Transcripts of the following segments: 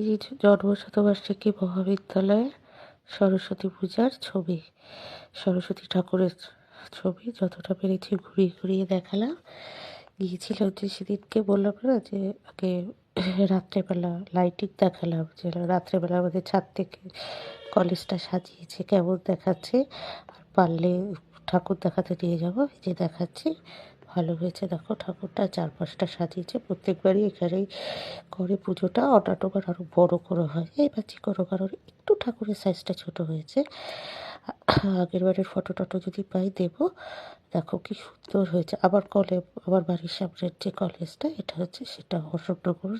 এই জন্মশতবার্ষিকী মহাবিদ্যালয়ের সরস্বতী পূজার ছবি। সরস্বতী ঠাকুরের ছবি, যতটা পেরেছি ঘুরিয়ে ঘুরিয়ে দেখালাম। গিয়েছিলাম যে সেদিনকে বললাম না যে, আগে রাত্রেবেলা লাইটিং দেখালাম যে রাত্রেবেলা আমাদের ছাদ থেকে কলেজটা সাজিয়েছে, কেমন দেখাচ্ছে। আর পারলে ঠাকুর দেখাতে নিয়ে যাব যে দেখাচ্ছি। ভালো হয়েছে। দেখো ঠাকুরটা চারপাশটা সাজিয়েছে। প্রত্যেকবারই এখানেই করে পুজোটা। অনাটোবার আরও বড় করে হয়। এবার যে কোনো কারণ একটু ঠাকুরের সাইজটা ছোট হয়েছে। আগের বারের ফটো টটো যদি পাই দেবো। দেখো কি সুন্দর হয়েছে। আবার কলে আমার বাড়ির সামনের যে কলেজটা, এটা হচ্ছে সেটা অশোকনগর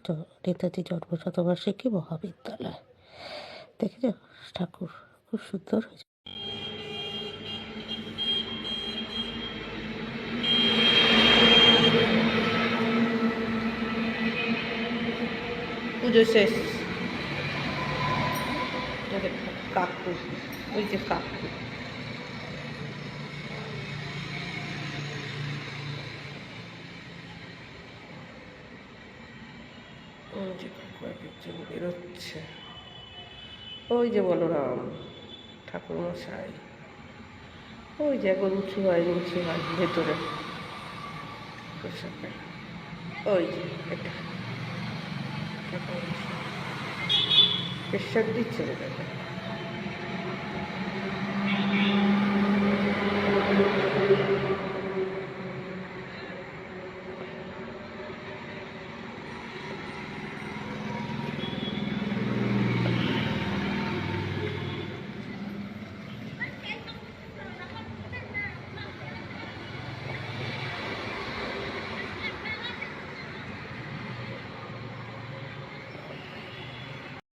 নেতাজি জন্মশতবার্ষিকী মহাবিদ্যালয়। দেখে যাও ঠাকুর, খুব সুন্দর হয়েছে। পুজো শেষ। কাকু, ওই যে কাকু। ওই যে কাকু এক একজন বেরোচ্ছে। ওই যে বলরাম ঠাকুর মশাই ওই যে একবার উঁচু হয়, নিচু হয়, ভেতরে। ওই যে এটা। পেশার দিচ্ছে ছেলেটাকে Thank you.